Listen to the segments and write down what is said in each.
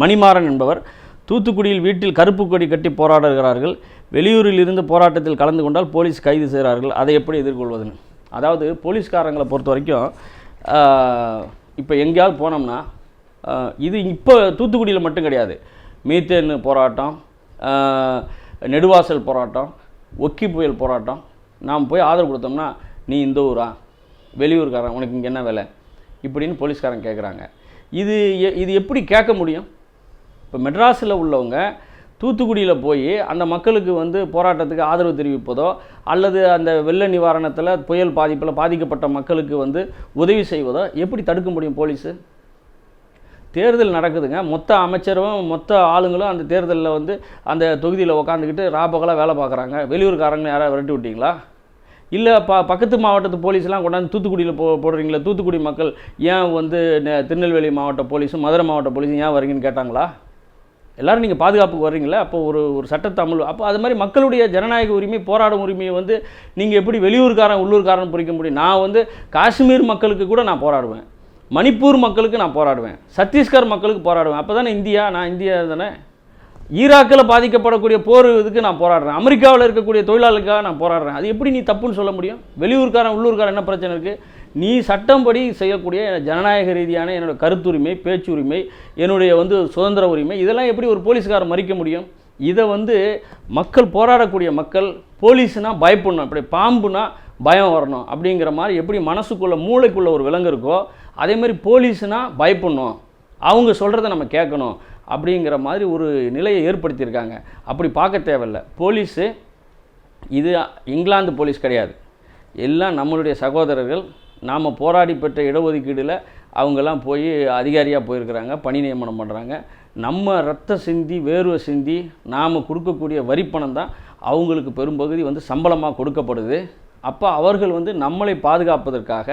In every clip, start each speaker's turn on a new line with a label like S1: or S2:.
S1: மணிமாறன் என்பவர் தூத்துக்குடியில் வீட்டில் கருப்பு கொடி கட்டி போராடுகிறார்கள். வெளியூரில் இருந்து போராட்டத்தில் கலந்து கொண்டால் போலீஸ் கைது செய்கிறார்கள். அதை எப்படி எதிர்கொள்வதுன்னு? அதாவது போலீஸ்காரங்களை பொறுத்த வரைக்கும் இப்போ எங்கேயாவது போனோம்னா இது இப்போ தூத்துக்குடியில் மட்டும் கிடையாது. மீத்தேன் போராட்டம் நெடுவாசல் போராட்டம் ஒக்கி புயல் போராட்டம். நாம் போய் ஆதரவு கொடுத்தோம்னா நீ இந்த ஊரா? வெளியூர்காரன் உனக்கு இங்கே என்ன வேலை? இப்படின்னு போலீஸ்காரன் கேட்குறாங்க இது எ- இது எப்படி கேட்க முடியும்? இப்போ மெட்ராஸில் உள்ளவங்க தூத்துக்குடியில் போய் அந்த மக்களுக்கு வந்து போராட்டத்துக்கு ஆதரவு தெரிவிப்பதோ அல்லது அந்த வெள்ள நிவாரணத்தில் புயல் பாதிப்பில் பாதிக்கப்பட்ட மக்களுக்கு வந்து உதவி செய்வதோ எப்படி தடுக்க முடியும் போலீஸு? தேர்தல் நடக்குதுங்க. மொத்த அமைச்சரும் மொத்த ஆளுங்களும் அந்த தேர்தலில் வந்து அந்த தொகுதியில் உக்காந்துக்கிட்டு ராபகலாக வேலை பார்க்குறாங்க. வெளியூர்காரங்க யாராவது விரட்டி விட்டீங்களா? இல்லை ப பக்கத்து மாவட்டத்து போலீஸ்லாம் கொண்டாந்து தூத்துக்குடியில் போ போடுறீங்களா தூத்துக்குடி மக்கள் ஏன் வந்து திருநெல்வேலி மாவட்ட போலீஸும் மதுரை மாவட்ட போலீஸும் ஏன் வரீங்கன்னு கேட்டாங்களா? எல்லாரும் நீங்கள் பாதுகாப்புக்கு வர்றீங்களே அப்போ ஒரு ஒரு சட்டத்தமிழ் அப்போ அது மாதிரி மக்களுடைய ஜனநாயக உரிமை போராடும் உரிமையை வந்து நீங்கள் எப்படி வெளியூர்காரன் உள்ளூர்காரன் புரிக்க முடியும்? நான் வந்து காஷ்மீர் மக்களுக்கு கூட நான் போராடுவேன். மணிப்பூர் மக்களுக்கு நான் போராடுவேன். சத்தீஸ்கர் மக்களுக்கு போராடுவேன். அப்போ தானே இந்தியா நான் இந்தியா தானே? ஈராக்கில் பாதிக்கப்படக்கூடிய போர் இதுக்கு நான் போராடுறேன். அமெரிக்காவில் இருக்கக்கூடிய தொழிலாளர்களுக்காக நான் போராடுறேன். அது எப்படி நீ தப்புன்னு சொல்ல முடியும்? வெளியூர்காரன் உள்ளூர்காரன் என்ன பிரச்சனை இருக்குது நீ சட்டம்படி செய்யக்கூடிய ஜனநாயக ரீதியான என்னோட கருத்துரிமை பேச்சுரிமை என்னுடைய வந்து சுதந்திர உரிமை இதெல்லாம் எப்படி ஒரு போலீஸ்காரர் மறிக்க முடியும்? இதை வந்து மக்கள் போராடக்கூடிய மக்கள் போலீஸ்னால் பயப்படணும். இப்படி பாம்புனா பயம் வரணும். அப்படிங்கிற மாதிரி எப்படி மனசுக்குள்ளே மூளைக்குள்ளே ஒரு விலங்கு இருக்கோ அதே மாதிரி போலீஸ்னால் பயப்படணும். அவங்க சொல்கிறத நம்ம கேட்கணும். அப்படிங்கிற மாதிரி ஒரு நிலையை ஏற்படுத்தியிருக்காங்க. அப்படி பார்க்க தேவையில்ல. போலீஸு இது இங்கிலாந்து போலீஸ் கிடையாது. எல்லாம் நம்மளுடைய சகோதரர்கள் நாம் போராடி பெற்ற இடஒதுக்கீடில் அவங்கெல்லாம் போய் அதிகாரியாக போயிருக்கிறாங்க பணி நியமனம் பண்ணுறாங்க நம்ம ரத்த சிந்தி வேர்வை சிந்தி நாம் கொடுக்கக்கூடிய வரிப்பணம் தான் அவங்களுக்கு பெரும்பகுதி வந்து சம்பளமாக கொடுக்கப்படுது. அப்போ அவர்கள் வந்து நம்மளை பாதுகாப்பதற்காக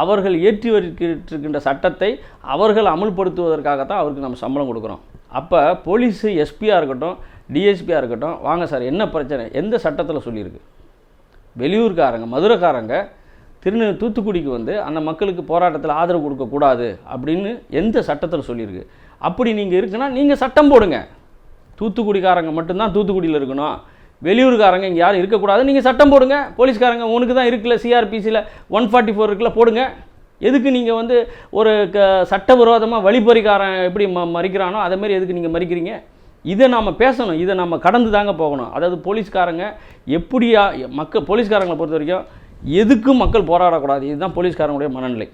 S1: அவர்கள் ஏற்றி வருகின்ற சட்டத்தை அவர்கள் அமுல்படுத்துவதற்காகத்தான் அவருக்கு நம்ம சம்பளம் கொடுக்குறோம். அப்போ போலீஸு எஸ்பியாக இருக்கட்டும் டிஎஸ்பியாக இருக்கட்டும் வாங்க சார் என்ன பிரச்சனை? எந்த சட்டத்தில் சொல்லியிருக்கு? வெளியூர்காரங்க மதுரைக்காரங்க திருநெ தூத்துக்குடிக்கு வந்து அந்த மக்களுக்கு போராட்டத்தில் ஆதரவு கொடுக்கக்கூடாது அப்படின்னு எந்த சட்டத்தில் சொல்லியிருக்கு? அப்படி நீங்கள் இருக்குன்னா நீங்கள் சட்டம் போடுங்க. தூத்துக்குடிக்காரங்க மட்டும்தான் தூத்துக்குடியில் இருக்கணும். வெளியூர்காரங்க இங்கே யாரும் இருக்கக்கூடாது நீங்கள் சட்டம் போடுங்க. போலீஸ்காரங்க உனக்கு தான் இருக்குல்ல சிஆர்பிசியில் ஒன் ஃபார்ட்டி ஃபோர் இருக்குல்ல போடுங்க. எதுக்கு நீங்கள் வந்து ஒரு க சட்டவிரோதமாக வழிபறிக்காரன் எப்படி ம மறிக்கிறானோ அதே எதுக்கு நீங்கள் மறிக்கிறீங்க? இதை நாம் பேசணும். இதை நம்ம கடந்து தாங்க போகணும். அதாவது போலீஸ்காரங்க எப்படியா மக்கள் போலீஸ்காரங்களை பொறுத்த வரைக்கும் எதுக்கும் மக்கள் போராடக்கூடாது. இதுதான் போலீஸ்காரங்களுடைய மனநிலை.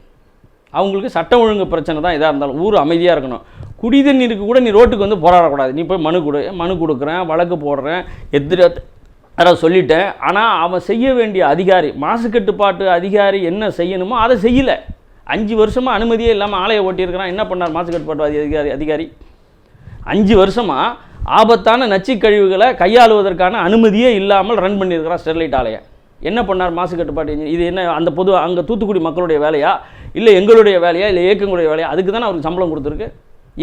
S1: அவங்களுக்கு சட்ட ஒழுங்கு பிரச்சனை தான் எதாக இருந்தாலும் ஊர் அமைதியாக இருக்கணும். குடி தண்ணீருக்கு கூட நீ ரோட்டுக்கு வந்து போராடக்கூடாது. நீ போய் மனு கொடு மனு கொடுக்குறேன் வழக்கு போடுறேன் எதிர அதாவது சொல்லிட்டேன். ஆனால் அவன் செய்ய வேண்டிய அதிகாரி மாசு கட்டுப்பாட்டு அதிகாரி என்ன செய்யணுமோ அதை செய்யலை. அஞ்சு வருஷமாக அனுமதியே இல்லாமல் ஆலையை ஓட்டியிருக்கிறான். என்ன பண்ணார் மாசு கட்டுப்பாட்டு அதிகாரி அதிகாரி? அஞ்சு வருஷமாக ஆபத்தான நச்சுக் கழிவுகளை கையாளுவதற்கான அனுமதியே இல்லாமல் ரன் பண்ணியிருக்கிறான் ஸ்டெர்லைட் ஆலையை. என்ன பண்ணார்? மாசு கட்டுப்பாட்டு இது என்ன அந்த பொது அங்கே தூத்துக்குடி மக்களுடைய வேலையா? இல்லை எங்களுடைய வேலையா? இல்லை இயக்கங்களுடைய வேலையா? அதுக்கு தானே அவருக்கு சம்பளம் கொடுத்துருக்கு.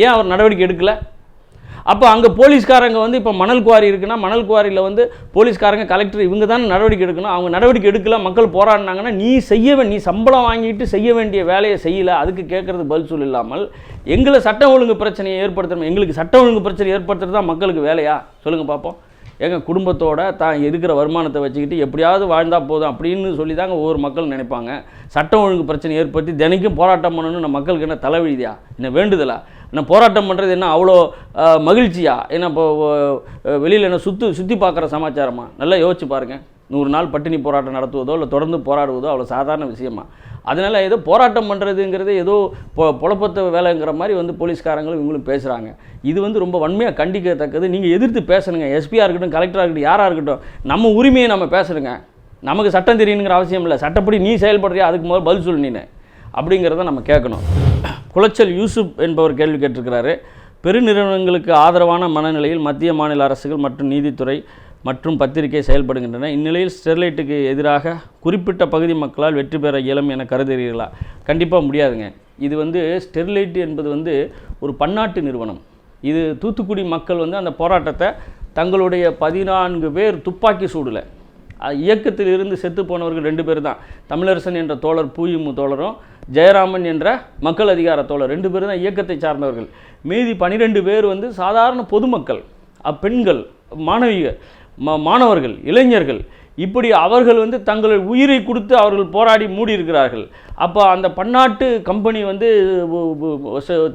S1: ஏன் அவர் நடவடிக்கை எடுக்கலை? அப்போ அங்கே போலீஸ்காரங்க வந்து இப்போ மணல் குவாரி இருக்குன்னா மணல் குவாரியில் வந்து போலீஸ்காரங்க கலெக்டர் இவங்க தானே நடவடிக்கை எடுக்கணும். அவங்க நடவடிக்கை எடுக்கல மக்கள் போராடினாங்கன்னா நீ செய்ய நீ சம்பளம் வாங்கிட்டு செய்ய வேண்டிய வேலையை செய்யலை. அதுக்கு கேட்குறது பதில் சொல் இல்லாமல் எங்களை சட்ட ஒழுங்கு பிரச்சனையை ஏற்படுத்தணும். எங்களுக்கு சட்ட ஒழுங்கு பிரச்சனை ஏற்படுத்துறது தான் மக்களுக்கு வேலையா? சொல்லுங்கள் பார்ப்போம் எங்க குடும்பத்தோட தான் இருக்கிற வருமானத்தை வச்சுக்கிட்டு எப்படியாவது வாழ்ந்தால் போதும் அப்படின்னு சொல்லி தாங்க ஒவ்வொரு மக்கள் நினைப்பாங்க. சட்டம் ஒழுங்கு பிரச்சனை ஏற்படுத்தி தினைக்கும் போராட்டம் பண்ணணும்னு நம்ம மக்களுக்கு என்ன தலைவிதியா என்ன வேண்டுதலா? என்ன போராட்டம் பண்ணுறது என்ன அவ்வளோ மகிழ்ச்சியா? என்ன இப்போ வெளியில் என்ன சுற்று சுற்றி பார்க்குற சமாச்சாரமா? நல்லா யோசிச்சு பாருங்கள் நூறு நாள் பட்டினி போராட்டம் நடத்துவதோ இல்லை தொடர்ந்து போராடுவதோ அவ்வளோ சாதாரண விஷயமா? அதனால் ஏதோ போராட்டம் பண்ணுறதுங்கிறது ஏதோ பொ பொழப்பத்த வேலைங்கிற மாதிரி வந்து போலீஸ்காரங்களும் இவங்களும் பேசுகிறாங்க இது வந்து ரொம்ப வன்மையாக கண்டிக்கத்தக்கது. நீங்கள் எதிர்த்து பேசணுங்க. எஸ்பியாக இருக்கட்டும் கலெக்டராக இருக்கட்டும் யாராக இருக்கட்டும் நம்ம உரிமையை நம்ம பேசணுங்க. நமக்கு சட்டம் தெரியணுங்கிற அவசியம் இல்லை. சட்டப்படி நீ செயல்படுறியா அதுக்கு முதல்ல பதில் சொல்லு நீ அப்படிங்கிறத நம்ம கேட்கணும். குளச்சல் யூசுப் என்பவர் கேள்வி கேட்டிருக்கிறாரு. பெருநிறுவனங்களுக்கு ஆதரவான மனநிலையில் மத்திய மாநில அரசுகள் மற்றும் நீதித்துறை மற்றும் பத்திரிகை செயல்படுகின்றன. இந்நிலையில் ஸ்டெர்லைட்டுக்கு எதிராக குறிப்பிட்ட பகுதி மக்களால் வெற்றி பெற இயலும் என கருதுகிறீர்களா? கண்டிப்பாக முடியாதுங்க. இது வந்து ஸ்டெர்லைட் என்பது வந்து ஒரு பன்னாட்டு நிறுவனம். இது தூத்துக்குடி மக்கள் வந்து அந்த போராட்டத்தை தங்களுடைய பதினான்கு பேர் துப்பாக்கி சூடில் இயக்கத்தில் இருந்து செத்து போனவர்கள் ரெண்டு பேர் தான். தமிழரசன் என்ற தோழர் பூயிமு தோழரும் ஜெயராமன் என்ற மக்கள் அதிகார தோழர் ரெண்டு பேரும் தான் இயக்கத்தை சார்ந்தவர்கள். மீதி பனிரெண்டு பேர் வந்து சாதாரண பொதுமக்கள் அப்பெண்கள் மாணவிகள். மாணவர்கள் இளைஞர்கள் இப்படி அவர்கள் வந்து தங்கள் உயிரை கொடுத்து அவர்கள் போராடி மூடி இருக்கிறார்கள் அப்போ அந்த பன்னாட்டு கம்பெனி வந்து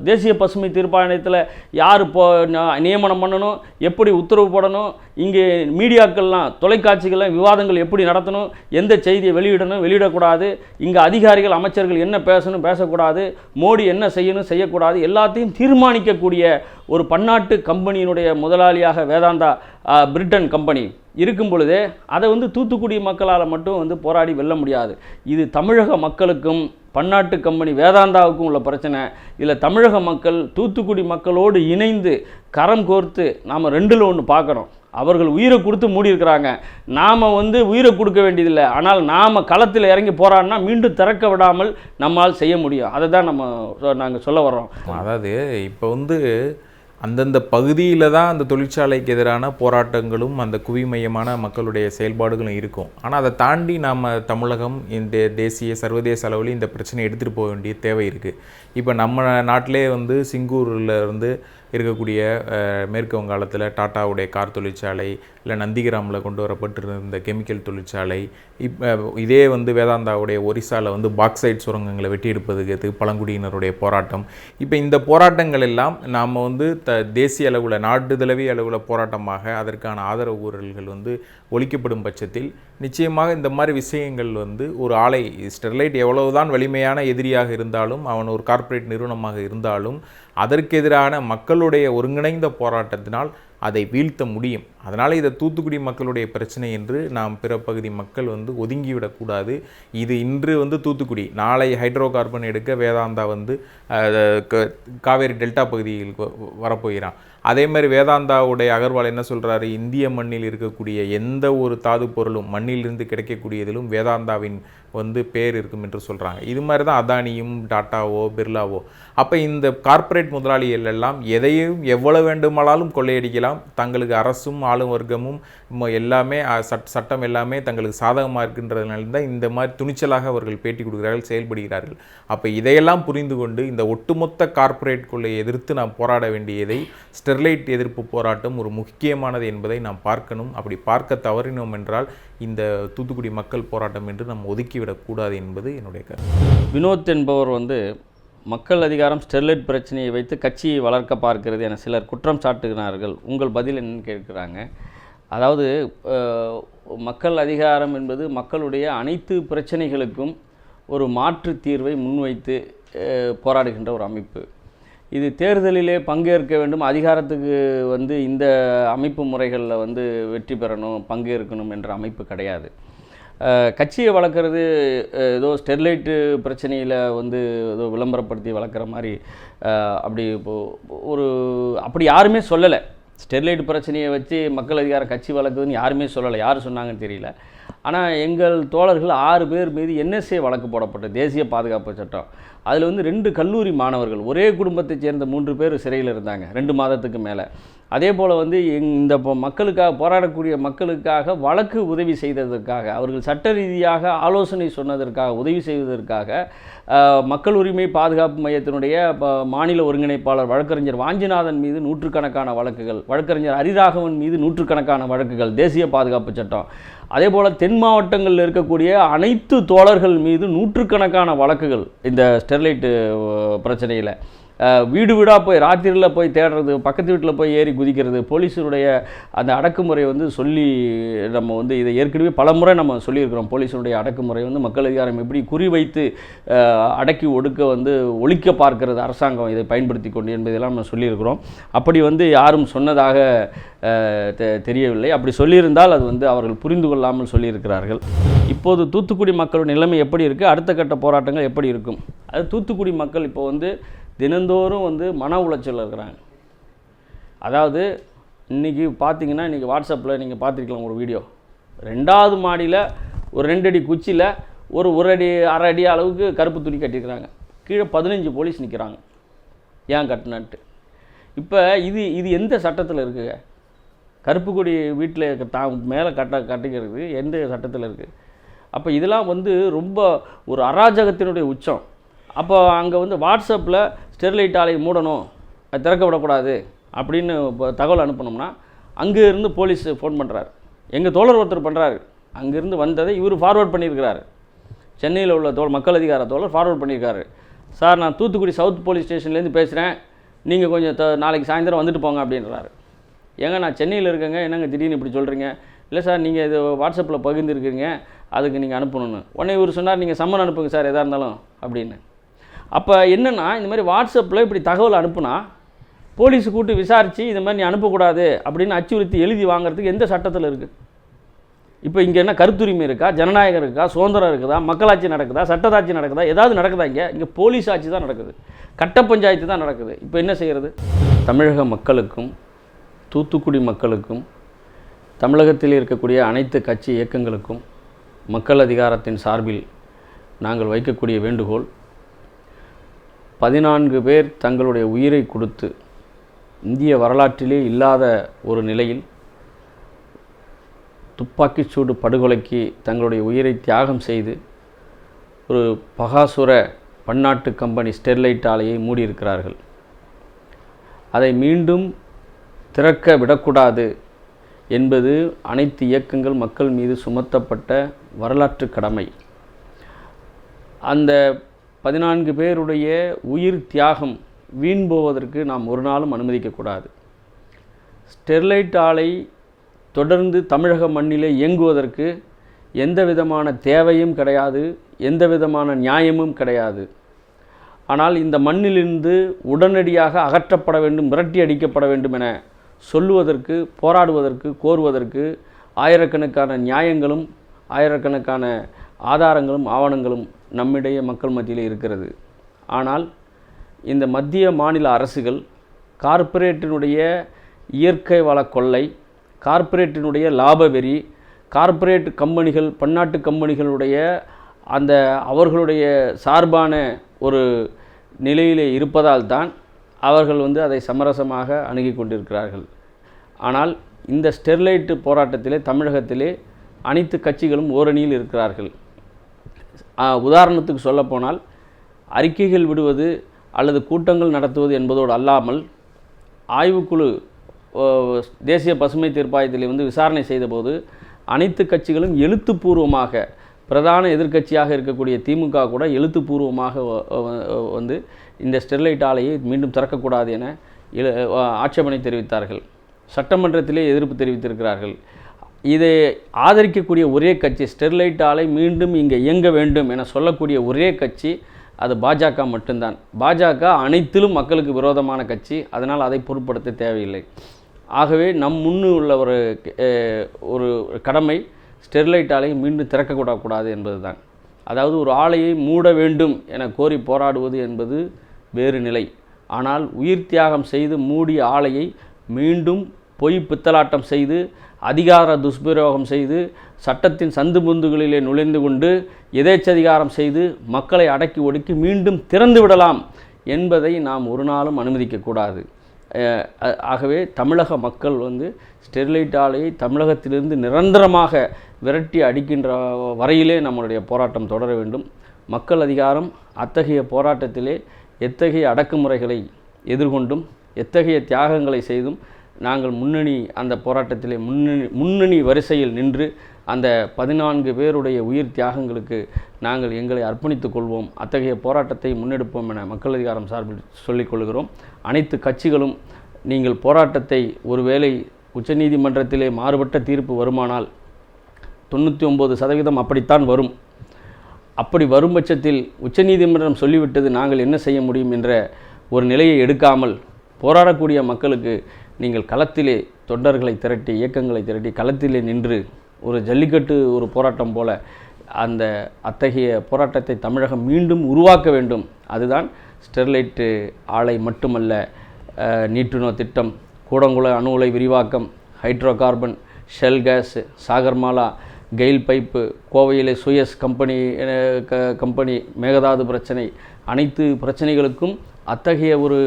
S1: தேசிய பசுமை தீர்ப்பாயத்தில் யார் போ ந- நியமனம் பண்ணணும் எப்படி உத்தரவு போடணும் இங்கே மீடியாக்கள்லாம் தொலைக்காட்சிகள்லாம் விவாதங்கள் எப்படி நடத்தணும் எந்த செய்தியை வெளியிடணும் வெளியிடக்கூடாது இங்கே அதிகாரிகள் அமைச்சர்கள் என்ன பேசணும் பேசக்கூடாது மோடி என்ன செய்யணும் செய்யக்கூடாது எல்லாத்தையும் தீர்மானிக்கக்கூடிய ஒரு பன்னாட்டு கம்பெனியினுடைய முதலாளியாக வேதாந்தா பிரிட்டன் கம்பெனி. இருக்கும் பொழுதே அதை வந்து தூத்துக்குடி மக்களால் மட்டும் வந்து போராடி வெல்ல முடியாது. இது தமிழக மக்களுக்கும் பன்னாட்டு கம்பெனி வேதாந்தாவுக்கும் உள்ள பிரச்சனை. இதில் தமிழக மக்கள் தூத்துக்குடி மக்களோடு இணைந்து கரம் கோர்த்து நாம் ரெண்டில் ஒன்று பார்க்கணும் அவர்கள் உயிரை கொடுத்து மூடியிருக்கிறாங்க. நாம் வந்து உயிரை கொடுக்க வேண்டியதில்லை. ஆனால் நாம் களத்தில் இறங்கி போராடினா மீண்டும் திறக்க விடாமல் நம்மால் செய்ய முடியும். அதை தான் நம்ம நாங்கள் சொல்ல வர்றோம்.
S2: அதாவது இப்போ வந்து அந்தந்த பகுதியில் தான் அந்த தொழிற்சாலைக்கு எதிரான போராட்டங்களும் அந்த குவிமையமான மக்களுடைய செயல்பாடுகளும் இருக்கும். ஆனால் அதை தாண்டி நாம் தமிழகம் இந்த தேசிய சர்வதேச அளவில் இந்த பிரச்சனையை எடுத்துகிட்டு போக வேண்டிய தேவை இருக்குது இப்போ நம்ம நாட்டிலே வந்து சிங்கூரில் இருந்து இருக்கக்கூடிய மேற்கு வங்காளத்தில் டாட்டாவுடைய கார் தொழிற்சாலை இல்லை நந்திகிராமில் கொண்டு வரப்பட்டிருந்த கெமிக்கல் தொழிற்சாலை இப் இதே வந்து வேதாந்தாவுடைய ஒரிசாவில் வந்து பாக்சைட் சுரங்கங்களை வெட்டி எடுப்பதுக்கு பழங்குடியினருடைய போராட்டம். இப்போ இந்த போராட்டங்கள் எல்லாம் நாம் வந்து த தேசிய அளவில் நாட்டு தழுவிய அளவில் போராட்டமாக அதற்கான ஆதரவு கூறல்கள் வந்து ஒழிக்கப்படும் பட்சத்தில் நிச்சயமாக இந்த மாதிரி விஷயங்கள் வந்து ஒரு ஆலை ஸ்டெர்லைட் எவ்வளவுதான் வலிமையான எதிரியாக இருந்தாலும் அவன் ஒரு கார்ப்பரேட் நிறுவனமாக இருந்தாலும் அதற்கெதிரான மக்களுடைய ஒருங்கிணைந்த போராட்டத்தினால் அதை வீழ்த்த முடியும். அதனால் இதை தூத்துக்குடி மக்களுடைய பிரச்சனை என்று நாம் பிற பகுதி மக்கள் வந்து ஒதுங்கிவிடக்கூடாது. இது இன்று வந்து தூத்துக்குடி நாளை ஹைட்ரோ கார்பன் எடுக்க வேதாந்தா வந்து க- காவேரி டெல்டா பகுதியில் வரப்போகிறான். அதே மாதிரி வேதாந்தாவுடைய அகர்வால் என்ன சொல்கிறாரு இந்திய மண்ணில் இருக்கக்கூடிய எந்த ஒரு தாது பொருளும் மண்ணிலிருந்து கிடைக்கக்கூடியதிலும் வேதாந்தாவின் வந்து பேர் இருக்கும் என்று சொல்கிறாங்க இது மாதிரி தான் அதானியும் டாட்டாவோ பிர்லாவோ. அப்போ இந்த கார்ப்பரேட் முதலாளிகள் எல்லாம் எதையும் எவ்வளவு வேண்டுமானாலும் கொள்ளையடிக்கலாம். தங்களுக்கு அரசும் ஆளும் வர்க்கமும் எல்லாமே சட் சட்டம் எல்லாமே தங்களுக்கு சாதகமாக இருக்கின்றதுனால தான் இந்த மாதிரி துணிச்சலாக அவர்கள் பேட்டி கொடுக்கிறார்கள் செயல்படுகிறார்கள். அப்போ இதையெல்லாம் புரிந்து கொண்டு இந்த ஒட்டுமொத்த கார்ப்பரேட் கொள்ளையை எதிர்த்து நாம் போராட வேண்டியதை ஸ்டெர்லைட் எதிர்ப்பு போராட்டம் ஒரு முக்கியமானது என்பதை நாம் பார்க்கணும். அப்படி பார்க்க தவறினோம் என்றால் இந்த தூத்துக்குடி மக்கள் போராட்டம் என்று நாம் ஒதுக்கிவிடக்கூடாது என்பது என்னுடைய கருத்து.
S1: வினோத் என்பவர் வந்து மக்கள் அதிகாரம் ஸ்டெர்லைட் பிரச்சனையை வைத்து கட்சியை வளர்க்க பார்க்கிறது என சிலர் குற்றம் சாட்டுகிறார்கள். உங்கள் பதில் என்னன்னு கேட்குறாங்க. அதாவது மக்கள் அதிகாரம் என்பது மக்களுடைய அனைத்து பிரச்சனைகளுக்கும் ஒரு மாற்று தீர்வை முன்வைத்து போராடுகின்ற ஒரு அமைப்பு. இது தேர்தலிலே பங்கேற்க வேண்டும். அதிகாரத்துக்கு வந்து இந்த அமைப்பு முறைகளில் வந்து வெற்றி பெறணும் பங்கேற்கணும் என்ற அமைப்பு கிடையாது. கட்சியை வளர்க்குறது ஏதோ ஸ்டெர்லைட்டு பிரச்சனையில் வந்து ஏதோ விளம்பரப்படுத்தி வளர்க்குற மாதிரி அப்படி இப்போது ஒரு அப்படி யாருமே சொல்லலை. ஸ்டெர்லைட் பிரச்சனையை வச்சு மக்கள் அதிகாரம் கட்சி வளர்க்குதுன்னு யாருமே சொல்லலை. யார் சொன்னாங்கன்னு தெரியல. ஆனால் எங்கள் தோழர்கள் ஆறு பேர் மீது என்எஸ்ஏ வழக்கு போடப்பட்ட தேசிய பாதுகாப்பு சட்டம். அதில் வந்து ரெண்டு கல்லூரி மாணவர்கள் ஒரே குடும்பத்தைச் சேர்ந்த மூன்று பேர் சிறையில் இருந்தாங்க ரெண்டு மாதத்துக்கு மேலே. அதே போல் வந்து எங் இந்த மக்களுக்காக போராடக்கூடிய மக்களுக்காக வழக்கு உதவி செய்ததற்காக அவர்கள் சட்ட ரீதியாக ஆலோசனை சொன்னதற்காக உதவி செய்வதற்காக மக்கள் உரிமை பாதுகாப்பு மையத்தினுடைய மாநில ஒருங்கிணைப்பாளர் வழக்கறிஞர் வாஞ்சிநாதன் மீது நூற்றுக்கணக்கான வழக்குகள் வழக்கறிஞர் ஹரிராகவன் மீது நூற்றுக்கணக்கான வழக்குகள் தேசிய பாதுகாப்பு சட்டம். அதே போல் தென் மாவட்டங்களில் இருக்கக்கூடிய அனைத்து தோழர்கள் மீது நூற்றுக்கணக்கான வழக்குகள் இந்த ஸ்டெர்லைட்டு பிரச்சனையில். வீடு வீடாக போய் ராத்திரியில் போய் தேடுறது பக்கத்து வீட்டில் போய் ஏறி குதிக்கிறது போலீஸருடைய அந்த அடக்குமுறை வந்து சொல்லி நம்ம வந்து இதை ஏற்கனவே பலமுறை நம்ம சொல்லியிருக்கிறோம். போலீஸருடைய அடக்குமுறை வந்து மக்கள் அதிகாரம் எப்படி குறிவைத்து அடக்கி ஒடுக்க வந்து ஒழிக்க பார்க்கிறது அரசாங்கம் இதை பயன்படுத்தி கொண்டு என்பதெல்லாம் நம்ம சொல்லியிருக்கிறோம். அப்படி வந்து யாரும் சொன்னதாக தெ- தெரியவில்லை. அப்படி சொல்லியிருந்தால் அது வந்து அவர்கள் புரிந்து கொள்ளாமல் சொல்லியிருக்கிறார்கள். இப்போது தூத்துக்குடி மக்களோட நிலைமை எப்படி இருக்குது அடுத்த கட்ட போராட்டங்கள் எப்படி இருக்கும்? அது தூத்துக்குடி மக்கள் இப்போ வந்து தினந்தோறும் வந்து மன உளைச்சலில் இருக்கிறாங்க. அதாவது இன்றைக்கி பார்த்தீங்கன்னா இன்றைக்கி வாட்ஸ்அப்பில் நீங்கள் பார்த்துருக்கலாம் ஒரு வீடியோ. ரெண்டாவது மாடியில் ஒரு ரெண்டு அடி குச்சியில் ஒரு ஒரு அடி அரை அடி அளவுக்கு கருப்பு துணி கட்டியிருக்கிறாங்க. கீழே பதினஞ்சு போலீஸ் நிற்கிறாங்க ஏன் கட்டினான்ட்டு இப்போ இது இது எந்த சட்டத்தில் இருக்குங்க கருப்பு கொடி வீட்டில் தான் மேலே கட்ட கட்டிக்கிறது எந்த சட்டத்தில் இருக்குது அப்போ இதெல்லாம் வந்து ரொம்ப ஒரு அராஜகத்தினுடைய உச்சம். அப்போ அங்கே வந்து வாட்ஸ்அப்பில் ஸ்டெர்லைட் ஆலை மூடணும் அது திறக்க விடக்கூடாது அப்படின்னு இப்போ தகவல் அனுப்பினோம்னா அங்கே இருந்து போலீஸ் ஃபோன் பண்ணுறாரு எங்கள் தோழர் ஒருத்தர் பண்ணுறாரு அங்கேருந்து வந்ததை இவர் ஃபார்வேர்ட் பண்ணியிருக்கிறாரு. சென்னையில் உள்ள தோல் மக்கள் அதிகார தோழர் ஃபார்வர்ட் பண்ணியிருக்காரு. சார் நான் தூத்துக்குடி சவுத் போலீஸ் ஸ்டேஷன்லேருந்து பேசுகிறேன் நீங்கள் கொஞ்சம் த நாளைக்கு சாயந்தரம் வந்துட்டு போங்க அப்படின்றாரு. ஏங்க நான் சென்னையில் இருக்கேங்க. என்னங்க திடீர்னு இப்படி சொல்கிறீங்க இல்லை சார் நீங்கள் இது வாட்ஸ்அப்பில் பகிர்ந்துருக்கிறீங்க. அதுக்கு நீங்கள் அனுப்பணும்னு. உடனே இவர் சொன்னார் நீங்கள் சம்மன் அனுப்புங்க சார் எதாக இருந்தாலும் அப்படின்னு. அப்போ என்னென்னா இந்த மாதிரி வாட்ஸ்அப்பில் இப்படி தகவல் அனுப்புனா போலீஸ் கூட்டு விசாரித்து இந்த மாதிரி நீ அனுப்பக்கூடாது அப்படின்னு அச்சுறுத்தி எழுதி வாங்குறதுக்கு எந்த சட்டத்தில் இருக்குது இப்போ இங்கே என்ன கருத்துரிமை இருக்கா? ஜனநாயகம் இருக்கா? சுதந்திரம் இருக்குதா? மக்களாட்சி நடக்குதா? சட்டத்தாட்சி நடக்குதா? ஏதாவது நடக்குதா இங்கே? இங்கே போலீஸ் ஆட்சி தான் நடக்குது. கட்ட பஞ்சாயத்து தான் நடக்குது. இப்போ என்ன செய்கிறது தமிழக மக்களுக்கும் தூத்துக்குடி மக்களுக்கும் தமிழகத்தில் இருக்கக்கூடிய அனைத்து கட்சி இயக்கங்களுக்கும் மக்கள் அதிகாரத்தின் சார்பில் நாங்கள் வைக்கக்கூடிய வேண்டுகோள் பதினான்கு பேர் தங்களுடைய உயிரை கொடுத்து இந்திய வரலாற்றிலே இல்லாத ஒரு நிலையில் துப்பாக்கிச்சூடு படுகொலைக்கு தங்களுடைய உயிரை தியாகம் செய்து ஒரு பகாசுர பன்னாட்டு கம்பெனி ஸ்டெர்லைட் ஆலையை மூடியிருக்கிறார்கள். அதை மீண்டும் திறக்க விடக்கூடாது என்பது அனைத்து இயக்கங்கள் மக்கள் மீது சுமத்தப்பட்ட வரலாற்று கடமை. அந்த பதினான்கு பேருடைய உயிர் தியாகம் வீண் போவதற்கு நாம் ஒரு நாளும் அனுமதிக்கக்கூடாது ஸ்டெர்லைட் ஆலை தொடர்ந்து தமிழக மண்ணிலே இயங்குவதற்கு எந்த விதமான தேவையும் கிடையாது எந்த விதமான நியாயமும் கிடையாது. ஆனால் இந்த மண்ணிலிருந்து உடனடியாக அகற்றப்பட வேண்டும் மிரட்டி அடிக்கப்பட வேண்டும் என சொல்லுவதற்கு போராடுவதற்கு கோருவதற்கு ஆயிரக்கணக்கான நியாயங்களும் ஆயிரக்கணக்கான ஆதாரங்களும் ஆவணங்களும் நம்மிடையே மக்கள் மத்தியில் இருக்கிறது. ஆனால் இந்த மத்திய மாநில அரசுகள் கார்ப்பரேட்டினுடைய இயற்கை வள கொள்ளை கார்ப்பரேட்டினுடைய லாப வெறி கார்ப்பரேட் கம்பெனிகள் பன்னாட்டு கம்பெனிகளுடைய அந்த அவர்களுடைய சார்பான ஒரு நிலையிலே இருப்பதால் தான் அவர்கள் வந்து அதை சமரசமாக அணுகி கொண்டிருக்கிறார்கள். ஆனால் இந்த ஸ்டெர்லைட்டு போராட்டத்திலே தமிழகத்திலே அனைத்து கட்சிகளும் ஓரணியில் இருக்கிறார்கள். உதாரணத்துக்கு சொல்லப்போனால் அறிக்கைகள் விடுவது அல்லது கூட்டங்கள் நடத்துவது என்பதோடு அல்லாமல் ஆய்வுக்குழு தேசிய பசுமை தீர்ப்பாயத்தில் வந்து விசாரணை செய்தபோது அனைத்து கட்சிகளும் எழுத்துப்பூர்வமாக பிரதான எதிர்க்கட்சியாக இருக்கக்கூடிய திமுக கூட எழுத்துப்பூர்வமாக வந்து இந்த ஸ்டெர்லைட் ஆலையை மீண்டும் திறக்கக்கூடாது என ஆட்சேபனை தெரிவித்தார்கள். சட்டமன்றத்திலே எதிர்ப்பு தெரிவித்திருக்கிறார்கள். இதை ஆதரிக்கக்கூடிய ஒரே கட்சி ஸ்டெர்லைட் ஆலை மீண்டும் இங்கே இயங்க வேண்டும் என சொல்லக்கூடிய ஒரே கட்சி அது பாஜக மட்டும்தான். பாஜக அனைத்திலும் மக்களுக்கு விரோதமான கட்சி அதனால் அதை பொருட்படுத்த தேவையில்லை. ஆகவே நம் முன்னு உள்ள ஒரு ஒரு கடமை ஸ்டெர்லைட் ஆலையை மீண்டும் திறக்கக்கூடாது என்பதுதான். அதாவது ஒரு ஆலையை மூட வேண்டும் என கோரி போராடுவது என்பது வேறு நிலை. ஆனால் உயிர் தியாகம் செய்து மூடிய ஆலையை மீண்டும் பொய் பித்தலாட்டம் செய்து அதிகார துஷ்பிரயோகம் செய்து சட்டத்தின் சந்து பொந்துகளிலே நுழைந்து கொண்டு எதேச்சதிகாரம் செய்து மக்களை அடக்கி ஒடுக்கி மீண்டும் திறந்து விடலாம் என்பதை நாம் ஒரு நாளும் அனுமதிக்கக்கூடாது ஆகவே தமிழக மக்கள் வந்து ஸ்டெர்லைட் ஆலையை தமிழகத்திலிருந்து நிரந்தரமாக விரட்டி அடிக்கின்ற வரையிலே நம்மளுடைய போராட்டம் தொடர வேண்டும். மக்கள் அதிகாரம் அத்தகைய போராட்டத்திலே எத்தகைய அடக்குமுறைகளை எதிர்கொண்டும் எத்தகைய தியாகங்களை செய்தும் நாங்கள் முன்னணி அந்த போராட்டத்திலே முன்னணி முன்னணி வரிசையில் நின்று அந்த பதினான்கு பேருடைய உயிர் தியாகங்களுக்கு நாங்கள் எங்களை அர்ப்பணித்துக் கொள்வோம். அத்தகைய போராட்டத்தை முன்னெடுப்போம் என மக்கள் அதிகாரம் சார்பில் சொல்லிக் கொள்கிறோம். அனைத்து கட்சிகளும் நீங்கள் போராட்டத்தை ஒருவேளை உச்சநீதிமன்றத்திலே மாறுபட்ட தீர்ப்பு வருமானால் தொண்ணூற்றி ஒம்பது சதவீதம் அப்படித்தான் வரும். அப்படி வரும் பட்சத்தில் உச்சநீதிமன்றம் சொல்லிவிட்டது நாங்கள் என்ன செய்ய முடியும் என்ற ஒரு நிலையை எடுக்காமல் போராடக்கூடிய மக்களுக்கு நீங்கள் களத்திலே தொண்டர்களை திரட்டி இயக்கங்களை திரட்டி களத்திலே நின்று ஒரு ஜல்லிக்கட்டு ஒரு போராட்டம் போல அந்த அத்தகைய போராட்டத்தை தமிழகம் மீண்டும் உருவாக்க வேண்டும். அதுதான் ஸ்டெர்லைட்டு ஆலை மட்டுமல்ல நீட்டுணோ திட்டம் கூடங்குள அணு உலை விரிவாக்கம் hydro carbon shell gas Sagarmala GAIL pipe கோவையிலே Suez company க கம்பெனி மேகதாது பிரச்சனை அனைத்து பிரச்சனைகளுக்கும் அத்தகைய ஒரு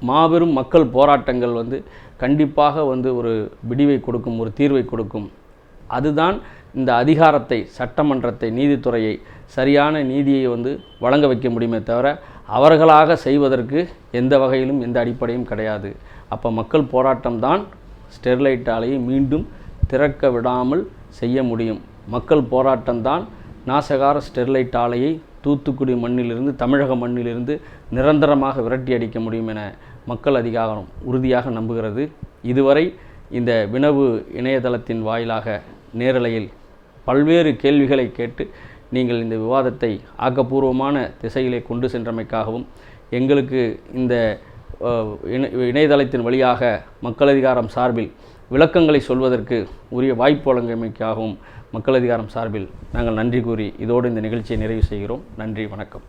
S1: மாபெரும் மக்கள் போராட்டங்கள் வந்து கண்டிப்பாக வந்து ஒரு விடிவை கொடுக்கும் ஒரு தீர்வை கொடுக்கும். அதுதான் இந்த அதிகாரத்தை சட்டமன்றத்தை நீதித்துறையை சரியான நீதியை வந்து வழங்க வைக்க முடியுமே தவிர அவர்களாக செய்வதற்கு எந்த வகையிலும் எந்த அடிப்படையும் கிடையாது. அப்போ மக்கள் போராட்டம்தான் ஸ்டெர்லைட் ஆலையை மீண்டும் திறக்க விடாமல் செய்ய முடியும். மக்கள் போராட்டம்தான் நாசகார ஸ்டெர்லைட் ஆலையை தூத்துக்குடி மண்ணிலிருந்து தமிழக மண்ணிலிருந்து நிரந்தரமாக விரட்டி அடிக்க முடியும் என மக்கள் அதிகாரம் உறுதியாக நம்புகிறது. இதுவரை இந்த வினவு இணையதளத்தின் வாயிலாக நேரலையில் பல்வேறு கேள்விகளை கேட்டு நீங்கள் இந்த விவாதத்தை ஆக்கப்பூர்வமான திசையிலே கொண்டு சென்றமைக்காகவும் எங்களுக்கு இந்த இணையதளத்தின் வழியாக மக்கள் அதிகாரம் சார்பில் விளக்கங்களை சொல்வதற்கு உரிய வாய்ப்பு வழங்கியமைக்காகவும் மக்கள் அதிகாரம் சார்பில் நாங்கள் நன்றி கூறி இதோடு இந்த நிகழ்ச்சியை நிறைவு செய்கிறோம். நன்றி வணக்கம்.